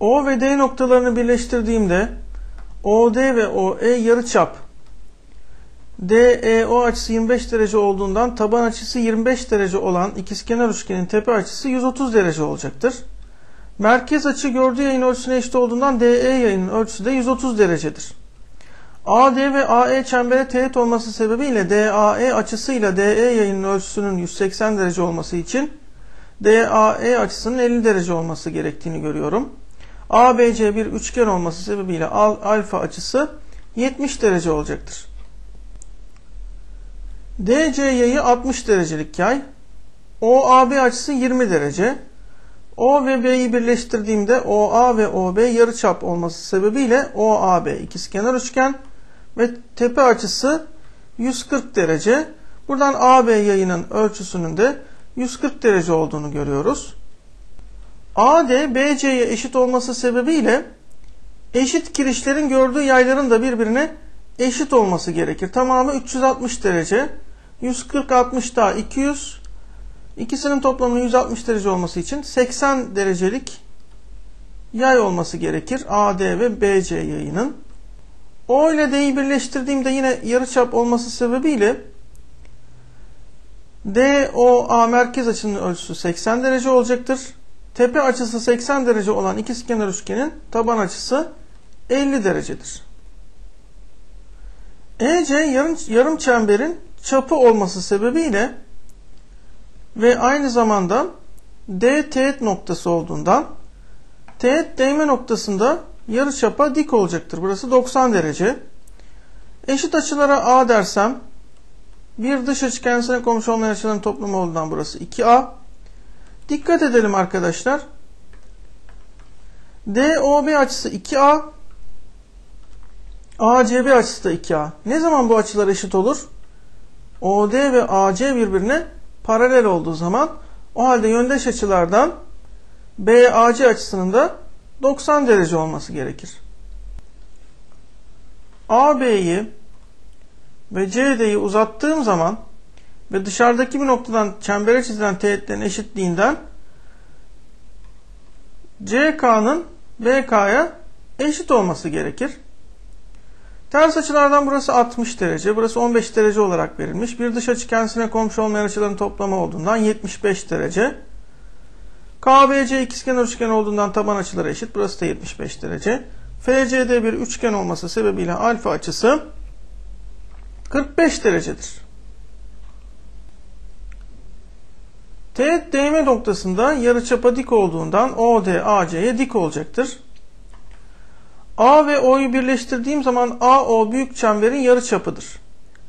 O ve D noktalarını birleştirdiğimde OD ve OE yarıçap DEO açısı 25 derece olduğundan taban açısı 25 derece olan ikizkenar üçgenin tepe açısı 130 derece olacaktır. Merkez açı gördüğü yayın ölçüsüne eşit olduğundan DE yayının ölçüsü de 130 derecedir. AD ve AE çembere teğet olması sebebiyle DAE açısıyla DE yayının ölçüsünün 180 derece olması için DAE açısının 50 derece olması gerektiğini görüyorum. ABC bir üçgen olması sebebiyle alfa açısı 70 derece olacaktır. DC yayı 60 derecelik yay. OAB açısı 20 derece. O ve B'yi birleştirdiğimde OA ve OB yarıçap olması sebebiyle OAB ikizkenar üçgen ve tepe açısı 140 derece. Buradan AB yayının ölçüsünün de 140 derece olduğunu görüyoruz. AD BC'ye eşit olması sebebiyle eşit kirişlerin gördüğü yayların da birbirine eşit olması gerekir. Tamamı 360 derece. 140 60 daha 200. İkisinin toplamının 160 derece olması için 80 derecelik yay olması gerekir. AD ve BC yayının. O ile D'yi birleştirdiğimde yine yarıçap olması sebebiyle DOA merkez açının ölçüsü 80 derece olacaktır. Tepe açısı 80 derece olan ikizkenar üçgenin taban açısı 50 derecedir. EC yarım, yarım çemberin çapı olması sebebiyle ve aynı zamanda D teğet noktası olduğundan teğet değme noktasında yarı çapa dik olacaktır. Burası 90 derece. Eşit açılara A dersem bir dış açı kendisine komşu olmayan açıların toplamı olduğundan burası 2A. Dikkat edelim arkadaşlar. DOB açısı 2A. ACB açısı da 2A. Ne zaman bu açılar eşit olur? OD ve AC birbirine paralel olduğu zaman o halde yöndeş açılardan BAC açısının da 90 derece olması gerekir. AB'yi ve CD'yi uzattığım zaman ve dışarıdaki bir noktadan çembere çizilen teğetlerin eşitliğinden CK'nın BK'ya eşit olması gerekir. Ters açılardan burası 60 derece, burası 15 derece olarak verilmiş. Bir dış açı kendisine komşu olmayan açıların toplamı olduğundan 75 derece. KBC ikizkenar üçgen olduğundan taban açıları eşit. Burası da 75 derece. FCD bir üçgen olması sebebiyle alfa açısı 45 derecedir. Teğet değme noktasında yarıçapa dik olduğundan OD AC'ye dik olacaktır. A ve O'yu birleştirdiğim zaman AO büyük çemberin yarıçapıdır.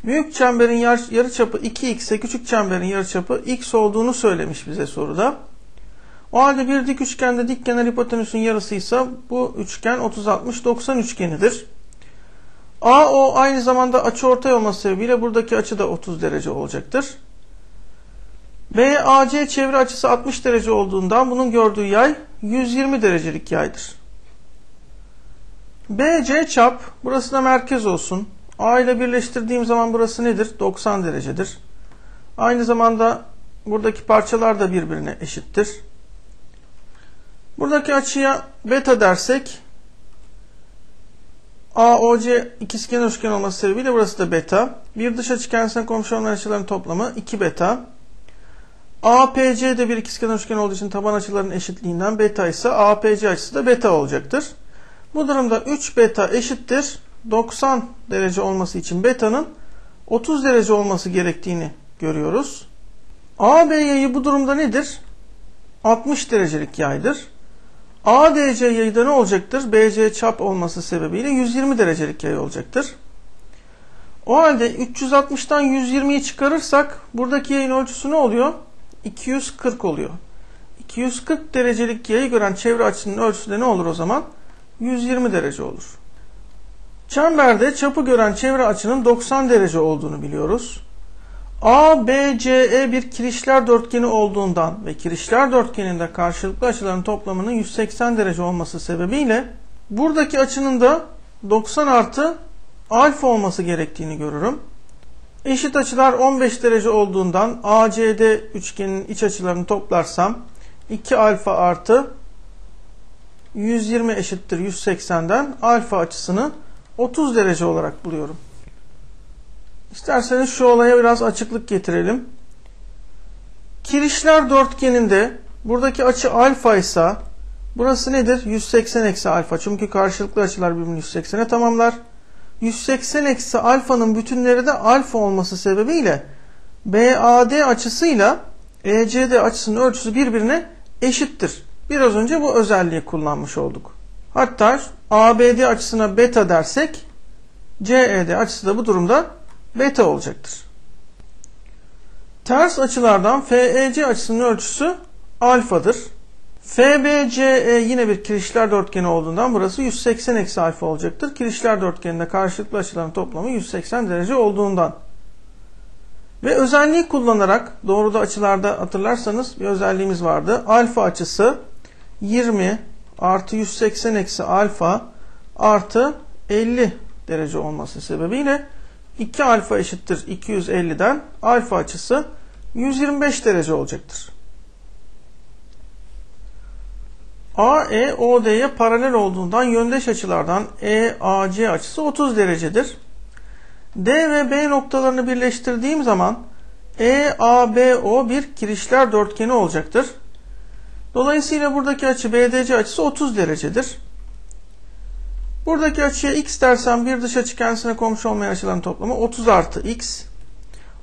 Büyük çemberin yarıçapı 2x ise küçük çemberin yarıçapı x olduğunu söylemiş bize soruda. O halde bir dik üçgende dik kenar hipotenüsün yarısıysa bu üçgen 30-60-90 üçgenidir. AO aynı zamanda açıortay olması sebebiyle buradaki açı da 30 derece olacaktır. BAC çevre açısı 60 derece olduğundan bunun gördüğü yay 120 derecelik yaydır. BC çap, burası da merkez olsun. A ile birleştirdiğim zaman burası nedir? 90 derecedir. Aynı zamanda buradaki parçalar da birbirine eşittir. Buradaki açıya beta dersek AOC ikizkenar üçgen olması sebebiyle burası da beta. Bir dış açı kendisine komşu olan açıların toplamı 2 beta. APC de bir ikizkenar üçgen olduğu için taban açıların eşitliğinden beta ise APC açısı da beta olacaktır. Bu durumda 3 beta eşittir 90 derece olması için beta'nın 30 derece olması gerektiğini görüyoruz. AB yayı bu durumda nedir? 60 derecelik yaydır. ADC yayı da ne olacaktır? BC çap olması sebebiyle 120 derecelik yay olacaktır. O halde 360'tan 120'yi çıkarırsak buradaki yayın ölçüsü ne oluyor? 240 oluyor. 240 derecelik yayı gören çevre açısının ölçüsü de ne olur o zaman? 120 derece olur. Çemberde çapı gören çevre açının 90 derece olduğunu biliyoruz. A, B, C, E bir kirişler dörtgeni olduğundan ve kirişler dörtgeninde karşılıklı açıların toplamının 180 derece olması sebebiyle buradaki açının da 90 artı alfa olması gerektiğini görürüm. Eşit açılar 15 derece olduğundan ACD üçgenin iç açılarını toplarsam 2 alfa artı 120 eşittir 180'den alfa açısını 30 derece olarak buluyorum. İsterseniz şu olaya biraz açıklık getirelim. Kirişler dörtgeninde buradaki açı alfa ise burası nedir? 180 eksi alfa. Çünkü karşılıklı açılar birbirini 180'e tamamlar. 180 eksi alfanın bütünleri de alfa olması sebebiyle BAD açısıyla ECD açısının ölçüsü birbirine eşittir. Biraz önce bu özelliği kullanmış olduk. Hatta ABD açısına beta dersek CED açısı da bu durumda beta olacaktır. Ters açılardan FEC açısının ölçüsü alfadır. FBCE yine bir kirişler dörtgeni olduğundan burası 180 eksi alfa olacaktır. Kirişler dörtgeninde karşılıklı açıların toplamı 180 derece olduğundan. Ve özelliği kullanarak doğruda açılarda hatırlarsanız bir özelliğimiz vardı. Alfa açısı 20 artı 180 eksi alfa artı 50 derece olması sebebiyle 2 alfa eşittir 250'den alfa açısı 125 derece olacaktır. AE OD'ye paralel olduğundan yöndeş açılardan EAC açısı 30 derecedir. D ve B noktalarını birleştirdiğim zaman EABO bir kirişler dörtgeni olacaktır. Dolayısıyla buradaki açı BDC açısı 30 derecedir. Buradaki açıya x dersem bir dış açı kendisine komşu olmayan açıların toplamı 30 artı x.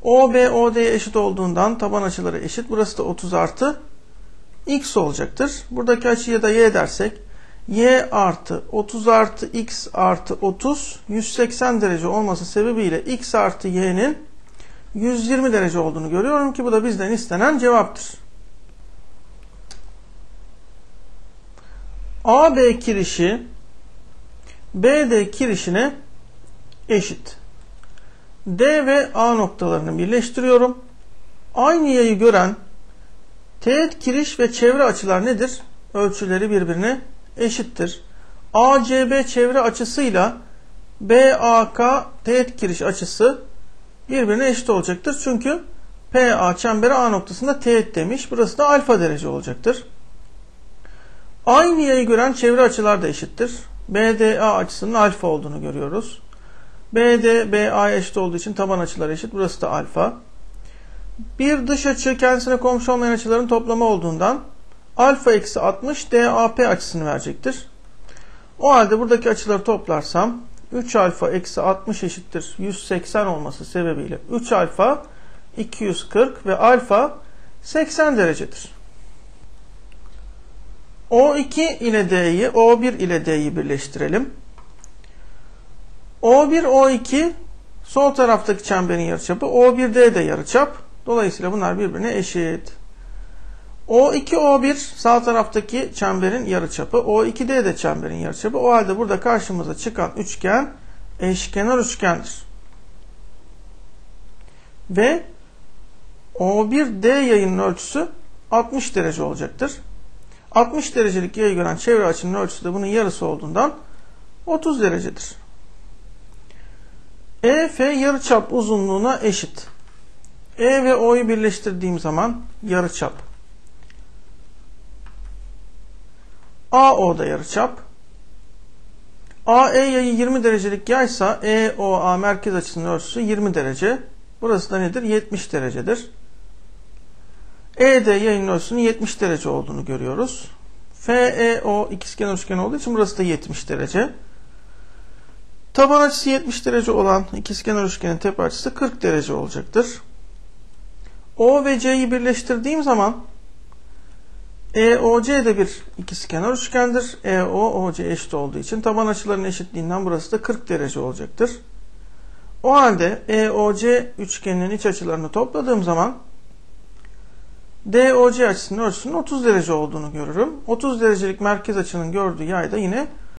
OB OD'ye eşit olduğundan taban açıları eşit. Burası da 30 artı x olacaktır. Buradaki açıya da y dersek y artı 30 artı x artı 30 180 derece olması sebebiyle x artı y'nin 120 derece olduğunu görüyorum ki bu da bizden istenen cevaptır. AB kirişi BD kirişine eşit. D ve A noktalarını birleştiriyorum. Aynı yayı gören teğet kiriş ve çevre açılar nedir? Ölçüleri birbirine eşittir. ACB çevre açısıyla BAK teğet kiriş açısı birbirine eşit olacaktır. Çünkü PA çemberi A noktasında teğet demiş. Burası da alfa derece olacaktır. Aynı yayı gören çevre açılar da eşittir. BDA açısının alfa olduğunu görüyoruz. BD, BA'ya eşit olduğu için taban açıları eşit. Burası da alfa. Bir dış açı kendisine komşu olmayan açıların toplamı olduğundan alfa eksi 60 DAP açısını verecektir. O halde buradaki açıları toplarsam 3 alfa eksi 60 eşittir 180 olması sebebiyle 3 alfa 240 ve alfa 80 derecedir. O2 ile D'yi, O1 ile D'yi birleştirelim. O1, O2 sol taraftaki çemberin yarıçapı, O1D de yarıçap. Dolayısıyla bunlar birbirine eşit. O2, O1 sağ taraftaki çemberin yarıçapı, O2D de çemberin yarıçapı. O halde burada karşımıza çıkan üçgen eşkenar üçgendir. Ve O1D yayının ölçüsü 60 derece olacaktır. 60 derecelik yayı gören çevre açının ölçüsü de bunun yarısı olduğundan 30 derecedir. EF yarıçap uzunluğuna eşit. E ve O'yu birleştirdiğim zaman yarıçap. AO da yarıçap. AE yayı 20 derecelik yaysa EOA merkez açısının ölçüsü 20 derece. Burası da nedir? 70 derecedir. ED yayın ölçüsünün 70 derece olduğunu görüyoruz. FEO ikizkenar üçgen olduğu için burası da 70 derece. Taban açısı 70 derece olan ikizkenar üçgenin tepe açısı 40 derece olacaktır. O ve C'yi birleştirdiğim zaman EOC de bir ikizkenar üçgendir. EO, OC eşit olduğu için taban açılarının eşitliğinden burası da 40 derece olacaktır. O halde EOC üçgeninin iç açılarını topladığım zaman DOC açısının ölçüsünün 30 derece olduğunu görürüm. 30 derecelik merkez açının gördüğü yay da yine